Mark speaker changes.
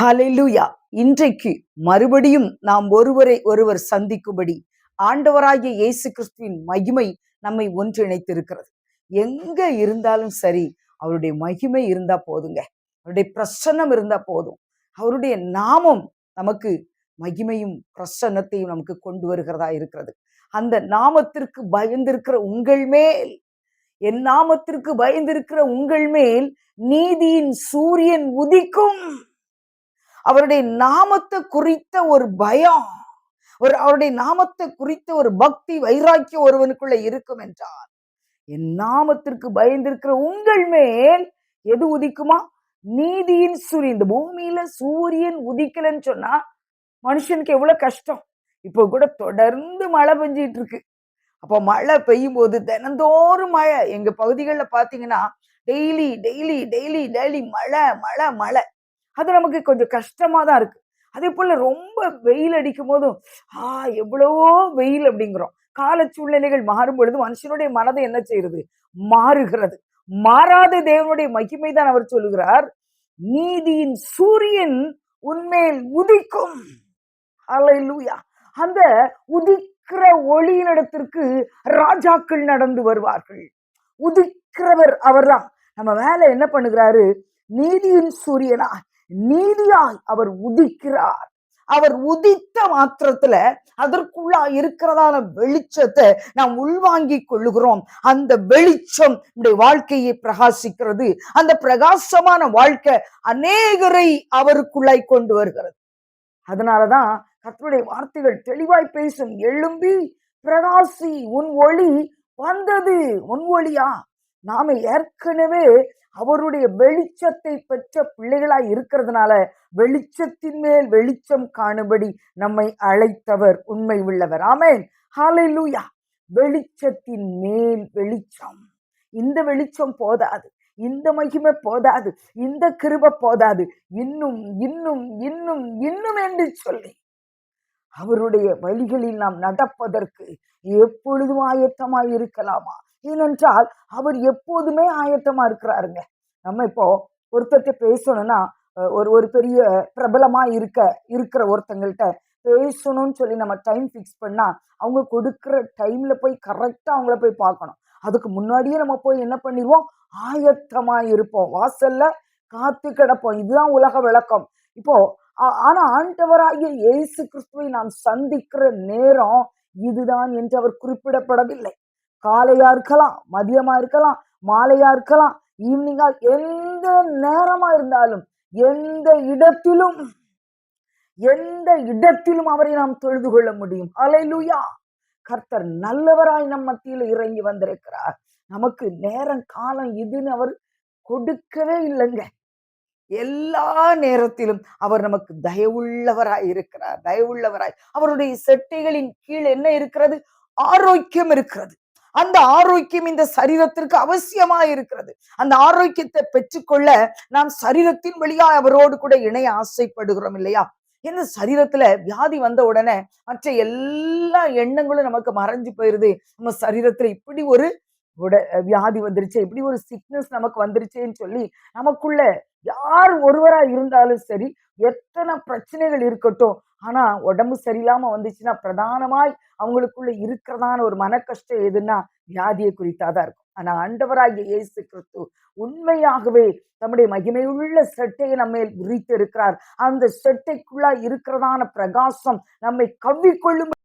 Speaker 1: Hallelujah இன்றைக்கு மறுபடியும் நாம் ஒருவரை ஒருவர் சந்திக்கும்படி ஆண்டவராகிய இயேசு கிறிஸ்துவின் மகிமை நம்மை ஒன்றிணைத்திருக்கிறது. எங்க இருந்தாலும் சரி அவருடைய மகிமை இருந்தா போதுங்க. அவருடைய பிரசன்னம் இருந்தா போதும். அவருடைய நாமம் நமக்கு மகிமையும் பிரசன்னத்தையும் நமக்கு கொண்டு வருகிறதா இருக்கிறது. அந்த நாமத்திற்கு பயந்திருக்கிற உங்கள் மேல் என் நாமத்திற்கு பயந்திருக்கிற உங்கள் மேல் நீதியின் சூரியன் உதிக்கும். அவருடைய நாமத்தை குறித்த ஒரு பயம் ஒரு அவருடைய நாமத்தை குறித்த ஒரு பக்தி வைராக்கியம் ஒருவனுக்குள்ள இருக்கும் என்றார் என் நாமத்திற்கு பயந்திருக்கிற உங்கள் மேல் எது உதிக்குமா? நீதியின் சூரியன் இந்த பூமியில சூரியன் உதிக்கலன்னு சொன்னா மனுஷனுக்கு எவ்வளவு கஷ்டம். இப்போ கூட தொடர்ந்து மழை பெஞ்சிட்டு இருக்கு அப்போ மழை பெய்யும் போது தினந்தோறும் மழை. எங்க பகுதிகளில் பாத்தீங்கன்னா டெய்லி டெய்லி டெய்லி டெய்லி மழை மழை மழை. அது நமக்கு கொஞ்சம் கஷ்டமாக தான் இருக்குது அதே போல் ரொம்ப வெயில் அடிக்கும் போதும் ஆ எவ்வளவோ வெயில் அப்படிங்கிறோம். கால சூழ்நிலைகள் மாறும் பொழுது மனுஷனுடைய மனதை என்ன செய்யறது? மாறுகிறது. மாறாத தேவனுடைய மகிமை தான் அவர் சொல்லுகிறார். நீதியின் சூரியன் உன்மேல் உதிக்கும். அந்த உதிக்கிற ஒளியினிடத்திற்கு ராஜாக்கள் நடந்து வருவார்கள். உதிக்கிறவர் அவர்தான். நம்ம வேலை என்ன பண்ணுகிறாரு? நீதியின் சூரியனா? நீதியாய் அவர் உதிக்கிறார். அவர் உதித்த மாத்திரத்துல அதற்குள்ளா இருக்கிறதான வெளிச்சத்தை நாம் உள்வாங்கிக் கொள்ளுகிறோம். அந்த வெளிச்சம் நம்முடைய வாழ்க்கையை பிரகாசிக்கிறது. அந்த பிரகாசமான வாழ்க்கை அநேகரை அவருக்குள்ளாய் கொண்டு வருகிறது. அதனாலதான் கத்தருடைய வார்த்தைகள் தெளிவாய் பேசும். எழும்பி பிரகாசி உன் ஒளி வந்தது. உன் ஒளியா? நாம ஏற்கனவே அவருடைய வெளிச்சத்தை பெற்ற பிள்ளைகளாய் இருக்கிறதுனால வெளிச்சத்தின் மேல் வெளிச்சம் காணும்படி நம்மை அழைத்தவர் உண்மை உள்ளவர். ஆமேன். லூயா வெளிச்சத்தின் மேல் வெளிச்சம். இந்த வெளிச்சம் போதாது. இந்த மகிமை போதாது. இந்த கிருப போதாது. இன்னும் இன்னும் இன்னும் இன்னும் என்று சொல்லி அவருடைய வழிகளில் நாம் நடப்பதற்கு எப்பொழுதும் ஆயத்தமாய் இருக்கலாமா? ஏனென்றால் அவர் எப்போதுமே ஆயத்தமா இருக்கிறாருங்க. நம்ம இப்போ ஒருத்தர்கிட்ட பேசணும்னா ஒரு ஒரு பெரிய பிரபலமா இருக்க இருக்கிற ஒருத்தங்கள்ட்ட பேசணும்னு சொல்லி நம்ம டைம் ஃபிக்ஸ் பண்ணா அவங்க கொடுக்குற டைம்ல போய் கரெக்டா அவங்கள போய் பார்க்கணும். அதுக்கு முன்னாடியே நம்ம போய் என்ன பண்ணிடுவோம் ஆயத்தமா இருப்போம். வாசல்ல காத்து கிடப்போம். இதுதான் உலக விளக்கம். இப்போ ஆனா ஆண்டவராகிய இயேசு கிறிஸ்துவை நாம் சந்திக்கிற நேரம் இதுதான் என்று அவர் குறிப்பிடப்படவில்லை. காலையா இருக்கலாம் மதியமா இருக்கலாம் மாலையா இருக்கலாம் ஈவினிங்கா எந்த நேரமா இருந்தாலும் எந்த இடத்திலும் எந்த இடத்திலும் அவரை நாம் தொழுது கொள்ள முடியும். அலையிலுயா! கர்த்தர் நல்லவராய் நம் மத்தியில் இறங்கி வந்திருக்கிறார். நமக்கு நேரம் காலம் இதுன்னு அவர் கொடுக்கவே இல்லைங்க. எல்லா நேரத்திலும் அவர் நமக்கு தயவுள்ளவராய் இருக்கிறார். தயவுள்ளவராய். அவருடைய செட்டைகளின் கீழ் என்ன இருக்கிறது? ஆரோக்கியம் இருக்கிறது. அந்த ஆரோக்கியம் இந்த சரீரத்திற்கு அவசியமா இருக்கிறது அந்த ஆரோக்கியத்தை பெற்றுக்கொள்ள நாம் சரீரத்தின் வழியா அவரோடு கூட இணைய ஆசைப்படுகிறோம் இல்லையா? இந்த சரீரத்துல வியாதி வந்த உடனே மற்ற எல்லா எண்ணங்களும் நமக்கு மறைஞ்சு போயிருது. நம்ம சரீரத்துல இப்படி ஒரு உட வியாதி வந்துருச்சு இப்படி ஒரு சிக்னஸ் நமக்கு வந்துருச்சேன்னு சொல்லி நமக்குள்ள யார் ஒருவரா இருந்தாலும் சரி எத்தனை பிரச்சனைகள் இருக்கட்டும் ஆனா உடம்பு சரியில்லாம வந்துச்சுன்னா பிரதானமாய் அவங்களுக்குள்ள இருக்கிறதான ஒரு மன கஷ்டம் எதுன்னா வியாதியை குறித்தாதான் இருக்கும். ஆனா ஆண்டவராகிய இயேசு கிறிஸ்து உண்மையாகவே நம்முடைய மகிமையுள்ள செட்டையை நம்ம விரித்து இருக்கிறார் அந்த செட்டைக்குள்ளா இருக்கிறதான பிரகாசம் நம்மை கவ்விக்கொள்ளும்